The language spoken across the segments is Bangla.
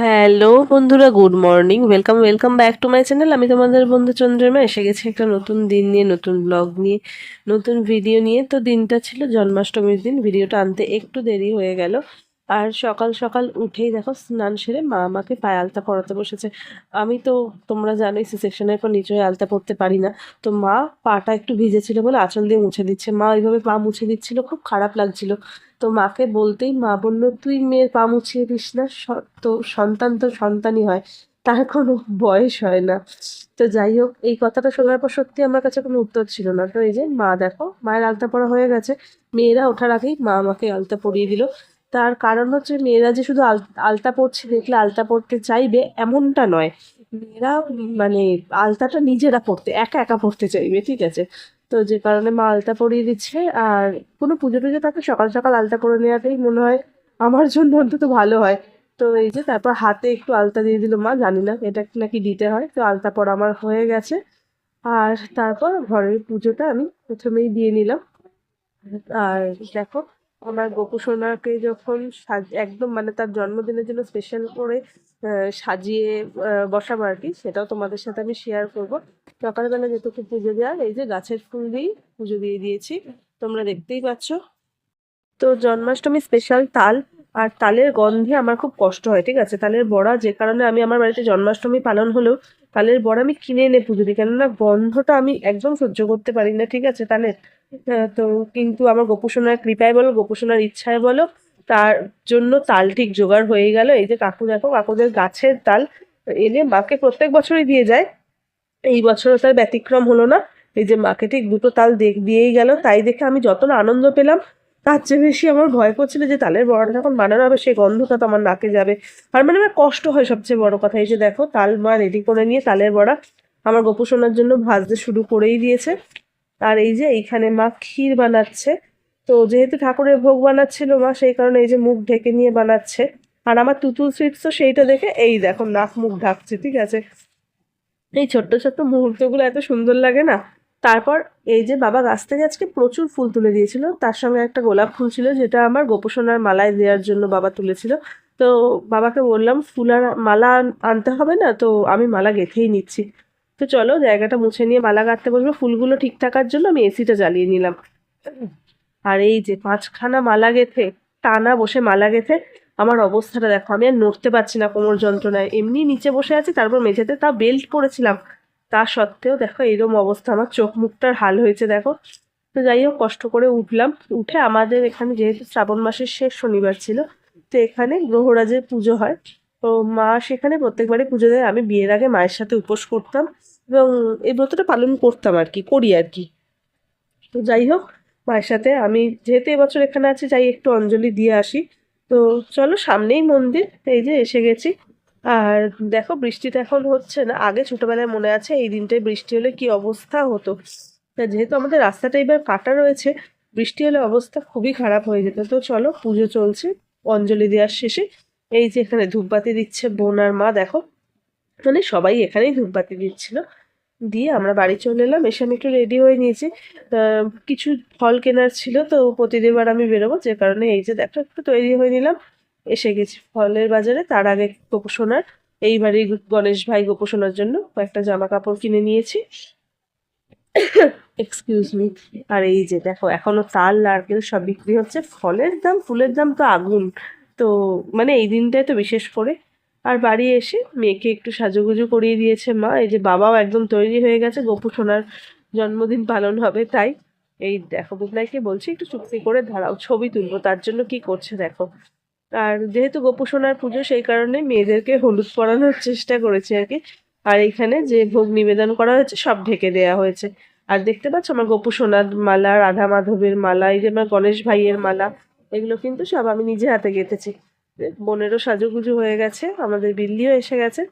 হ্যালো বন্ধুরা good morning welcome welcome back to my channel আমি তোমাদের বন্ধু চন্দ্রমা, এসে গেছি একটা নতুন দিন নিয়ে, নতুন ব্লগ নিয়ে, নতুন ভিডিও নিয়ে। তো দিনটা ছিল জন্মাষ্টমীর দিন ভিডিওটা আনতে একটু দেরি হয়ে গেল। আর সকাল সকাল উঠেই দেখো স্নান সেরে মা আমাকে পায়ে আলতা পরাতে বসেছে। আমি তো, তোমরা জানোই সি সেকশনের পর নিচে আলতা পরতে পারি না। তো মা পাটা একটু ভিজেছিল বলে আঁচল দিয়ে মুছে দিচ্ছে। মা ওইভাবে পা মুছে দিচ্ছিল, খুব খারাপ লাগছিল। তো মাকে বলতেই মা বলল, তুই মেয়ের পা মুছিয়ে দিস না তো সন্তান তো সন্তানই হয়, তার কোনো বয়স হয় না। তো যাই হোক, এই কথাটা শোনার পর সত্যি আমার কাছে কোনো উত্তর ছিল না। তো এই যে মা দেখো, মায়ের আলতা পরা হয়ে গেছে। মেয়েরা ওঠার আগেই মা আমাকে আলতা পরিয়ে দিল। তার কারণ হচ্ছে মেয়েরা যে শুধু আল, আলতা পরছে, দেখলে আলতা পরতে চাইবে এমনটা নয়। মেয়েরা মানে আলতাটা নিজেরা পরতে, একা একা পরতে চাইবে, ঠিক আছে? তো যে কারণে মা আলতা পরিয়ে দিচ্ছে, আর কোনো পুজো টুজো তাকে সকাল সকাল আলতা পরে নেওয়াটাই মনে হয় আমার জন্য অন্তত ভালো হয়। তো এই যে তারপর হাতে একটু আলতা দিয়ে দিল মা, জানি না এটা নাকি দিতে হয়। তো আলতা পর আমার হয়ে গেছে। আর তারপর ঘরের পুজোটা আমি প্রথমেই দিয়ে নিলাম। আর দেখো আমার গোপু সোনাকে যখন সাজ, একদম মানে তার জন্মদিনের জন্য স্পেশাল করে সাজিয়ে বসাবো আর কি, সেটাও তোমাদের সাথে আমি শেয়ার করব। সকালবেলা যেটুকু পুজো দেওয়ার, এই যে গাছের ফুল দিয়েই পুজো দিয়ে দিয়েছি, তোমরা দেখতেই পাচ্ছ। তো জন্মাষ্টমী স্পেশাল তাল, আর তালের গন্ধে আমার খুব কষ্ট হয়, ঠিক আছে? তালের বড়া যে কারণে আমি আমার বাড়িতে জন্মাষ্টমী পালন হলেও তালের বড়া আমি কিনে এনে পুজো দিই, কেননা গন্ধটা আমি একদম সহ্য করতে পারি না, ঠিক আছে? তালের তো কিন্তু আমার গোপুসোনার কৃপায় বলো, গোপুসোনার ইচ্ছায় বলো, তার জন্য তাল ঠিক জোগাড় হয়ে গেল। এই যে কাকু দেখো, কাকুদের গাছের তাল এনে মাকে প্রত্যেক বছরই দিয়ে যায়। এই বছরও তার ব্যতিক্রম হলো না। এই যে মাকে ঠিক দুটো তাল দেখ, দিয়েই গেল। তাই দেখে আমি যত আনন্দ পেলাম, তার চেয়ে বেশি আমার ভয় করছিল যে তালের বড়াটা যখন বানানো হবে, সেই গন্ধটা তো আমার নাকে যাবে। আর মানে আমার কষ্ট হয় সবচেয়ে বড় কথা। এই যে দেখো, তাল মা রেডি করে নিয়ে তালের বড়া আমার গোপুসোনার জন্য ভাজতে শুরু করেই দিয়েছে। আর এই যে এইখানে মা ক্ষীর বানাচ্ছে। তো যেহেতু ঠাকুরের ভোগ বানাচ্ছিল মা, সেই কারণে এই যে মুখ ঢেকে নিয়ে বানাচ্ছে। আর আমার তুতুল সুইটস তো সেইটা দেখে, এই দেখো নাক মুখ ঢাকছে, ঠিক আছে? এই ছোট্ট ছোট্ট মুহূর্তগুলো এত সুন্দর লাগে না? তারপর এই যে বাবা গাছ থেকে আজকে প্রচুর ফুল তুলে দিয়েছিল। তার সঙ্গে একটা গোলাপ ফুল ছিল, যেটা আমার গোপোষণার মালায় দেওয়ার জন্য বাবা তুলেছিল। তো বাবাকে বললাম ফুল আর মালা আনতে হবে না, তো আমি মালা গেঁথেই নিচ্ছি। তো চলো জায়গাটা মুছে নিয়ে মালা গাঁথতে বসবো। ফুলগুলো ঠিক থাকার জন্য আমি এসিটা জ্বালিয়ে নিলাম। আর এই যে পাঁচখানা মালা গেঁথে, টানা বসে মালা গেঁথে, আমার অবস্থাটা দেখো, আমি আর নড়তে পারছি না কোমর যন্ত্রণায়। এমনি নিচে বসে আছি, তারপর মেঝেতে তা বেল্ট পরেছিলাম। তা সত্ত্বেও দেখো এরকম অবস্থা, আমার চোখ মুখটার হাল হয়েছে দেখো। তো যাই হোক, কষ্ট করে উঠলাম। উঠে আমাদের এখানে যেহেতু শ্রাবণ মাসের শেষ শনিবার ছিল, তো এখানে গ্রহরাজের পুজো হয়। তো মা সেখানে প্রত্যেকবারই পুজো দেয়। আমি বিয়ের আগে মায়ের সাথে উপোস করতাম। এবং এই ব্রতটা পালন করতাম আর কি, করি আর কি। তো যাই হোক, মায়ের সাথে আমি যেহেতু এবছর এখানে আছি, যাই একটু অঞ্জলি দিয়ে আসি। তো চলো সামনেই মন্দির, এই যে এসে গেছি। আর দেখো বৃষ্টিটা এখন হচ্ছে না, আগে ছোটবেলায় মনে আছে এই দিনটায় বৃষ্টি হলে কি অবস্থা হতো। তা যেহেতু আমাদের রাস্তাটা এবার কাটা রয়েছে, বৃষ্টি হলে অবস্থা খুবই খারাপ হয়ে যেত। তো চলো, পুজো চলছে, অঞ্জলি দেওয়ার শেষে। এই যে এখানে ধূপবাতি দিচ্ছে বোন আর মা, দেখো। মানে সবাই এখানেই ধূপবাতি দিচ্ছিল। দিয়ে আমরা বাড়ি চলে এলাম। এসে আমি একটু রেডি হয়ে নিয়েছি। কিছু ফল কেনার ছিল তো প্রতিদিনবার আমি বেরোবো। যে কারণে এই যে দেখো, একটু তৈরি হয়ে নিলাম। এসে গেছি ফলের বাজারে। তার আগে গোপোষণার এই গণেশ ভাই গোপোষণার জন্য কয়েকটা জামা কাপড় কিনে নিয়েছি। এক্সকিউজ মি আর এই যে দেখো, এখনও তাল, নারকেল সব বিক্রি হচ্ছে। ফলের দাম, ফুলের দাম তো আগুন। তো মানে এই দিনটায় তো বিশেষ করে। আর বাড়ি এসে মেয়েকে একটু সাজুগুজু করিয়ে দিয়েছে মা। এই যে বাবাও একদম তৈরি হয়ে গেছে, গোপু সোনার জন্মদিন পালন হবে তাই। এই দেখো, বুবলাইকে বলছি একটু চুক্তি করে দাঁড়াও, ছবি তুলবো, তার জন্য কি করছে দেখো। আর যেহেতু গোপু সোনার পুজো, সেই কারণে মেয়েদেরকে হলুদ পরানোর চেষ্টা করেছে আর কি। আর এইখানে যে ভোগ নিবেদন করা হয়েছে, সব ঢেকে দেওয়া হয়েছে। আর দেখতে পাচ্ছ আমার গোপু সোনার মালা, রাধা মাধবের মালা, এই যে আমার গণেশ ভাইয়ের মালা, এগুলো কিন্তু সব আমি নিজে হাতে গেঁথেছি। বোনেরও সাজুগুজু হয়ে গেছে, আমাদের বিল্লিও এসে গেছে।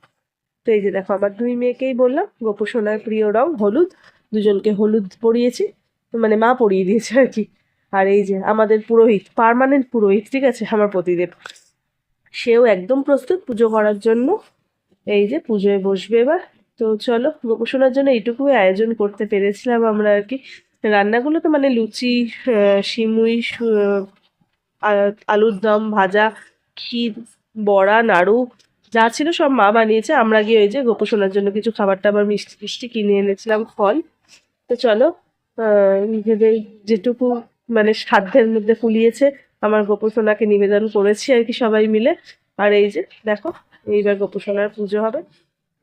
তো এই যে দেখো, আমার দুই মেয়েকেই বললাম, গোপু সোনার প্রিয়, রং, হলুদ, দুজনকে হলুদ পরিয়েছি মানে মা পরিয়ে দিয়েছে আর কি। আর এই যে আমাদের পুরোহিত পার্মানেন্ট পুরোহিত, ঠিক আছে? আমার প্রতিদেব সেও একদম প্রস্তুত পুজো করার জন্য। এই যে পুজোয় বসবে এবার। তো চলো গোপোষণার জন্য এইটুকুই আয়োজন করতে পেরেছিলাম আমরা আর কি। রান্নাগুলো তো মানে লুচি সিমুই আলুর দম ভাজা ক্ষীর, বড়া, নাড়ু, যা ছিল সব মা বানিয়েছে। আমরা গিয়ে ওই যে গোপোষণার জন্য কিছু খাবার টাবার মিষ্টি টিষ্টি কিনে এনেছিলাম ফল। তো চলো নিজেদের যেটুকু মানে সাধ্যের মধ্যে ফুলিয়েছে, আমার গোপোষণাকে নিবেদন করেছি আর কি সবাই মিলে। আর এই যে, দেখো, এইবার গোপোষণার পুজো হবে।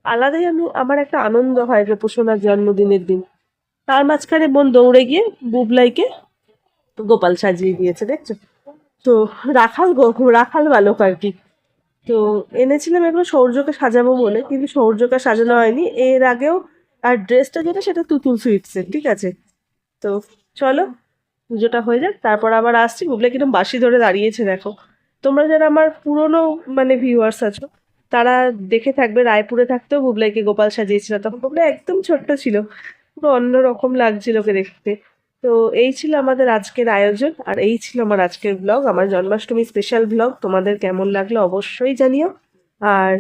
আলাদাই আমি, আমার একটা আনন্দ হয় গোপোষণার জন্মদিনের দিন। তার মাঝখানে বোন দৌড়ে গিয়ে বুবলাইকে গোপাল সাজিয়ে দিয়েছে, দেখছ? তো রাখাল রাখাল বালক আর কি। তো এনেছিলাম এগুলো সৌর্যকে সাজাবো বলে, কিন্তু সৌর্যকে সাজানো হয়নি। এর আগেও আর ড্রেসটা যেটা সেটা তুতুল সুইটসের, ঠিক আছে? তো চলো, পুজোটা হয়ে যাক, তারপর আবার আসছি। বুবলে কিরম বাসি ধরে দাঁড়িয়েছে, দেখো। তোমরা যারা আমার পুরনো মানে ভিউয়ার্স আছো, তারা দেখে থাকবে, রায়পুরে থাকতেও বুবলাইকে গোপাল সাজিয়েছিল। তখন বুবলাই একদম ছোট্ট ছিল। পুরো অন্যরকম লাগছিল ওকে দেখতে। তো এই ছিল আমাদের আজকের আয়োজন, আর এই ছিল আমার আজকের ব্লগ আমার জন্মাষ্টমী স্পেশাল ব্লগ তোমাদের কেমন লাগল অবশ্যই জানিও। আর